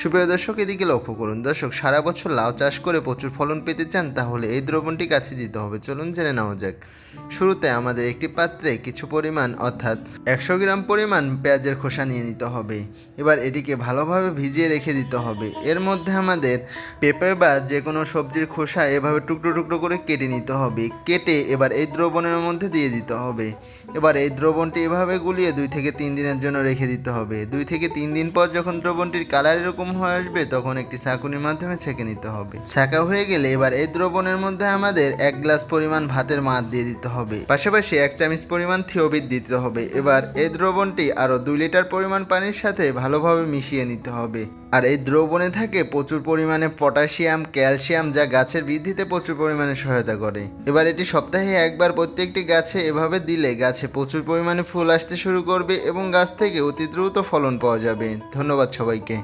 সুপ্রিয় দর্শক, এদিকে লক্ষ্য করুন। দর্শক, সারা বছর লাউ চাষ করে প্রচুর ফলন পেতে চান, তাহলে এই দ্রবণটি কাছে দিতে হবে। চলুন জেনে নেওয়া যাক। শুরুতে আমাদের একটি পাত্রে কিছু পরিমাণ, অর্থাৎ একশো গ্রাম পরিমাণ পেঁয়াজের খোসা নিয়ে নিতে হবে। এবার এটিকে ভালোভাবে ভিজিয়ে রেখে দিতে হবে। এর মধ্যে আমাদের পেঁপে বা যে কোনো সবজির খোসা এভাবে টুকরো টুকরো করে কেটে নিতে হবে। কেটে এবার এই দ্রবণের মধ্যে দিয়ে দিতে হবে। এবার এই দ্রবণটি এভাবে গুলিয়ে দুই থেকে তিন দিনের জন্য রেখে দিতে হবে। দুই থেকে তিন দিন পর যখন দ্রবণটির কালার এরকম হয়ে আসবে, তখন একটি ছাঁকুনির মাধ্যমে ছেঁকে নিতে হবে। ছাঁকা হয়ে গেলে এবার এই দ্রবণের মধ্যে আমাদের এক গ্লাস পরিমাণ ভাতের মাছ দিয়ে দিতে হবে। পাশাপাশি এক চামচ পরিমাণ থিওবিট দিতে হবে। এবার এই দ্রবণটি আরও দুই লিটার পরিমাণ পানির সাথে ভালোভাবে মিশিয়ে নিতে হবে। আর এই দ্রবণে থাকে প্রচুর পরিমাণে পটাশিয়াম, ক্যালসিয়াম, যা গাছের বৃদ্ধিতে প্রচুর পরিমাণে সহায়তা করে। এবার এটি সপ্তাহে একবার প্রত্যেকটি গাছে এভাবে দিলে গাছে প্রচুর পরিমাণে ফুল আসতে শুরু করবে এবং গাছ থেকে অতি দ্রুত ফলন পাওয়া যাবে। ধন্যবাদ সবাইকে।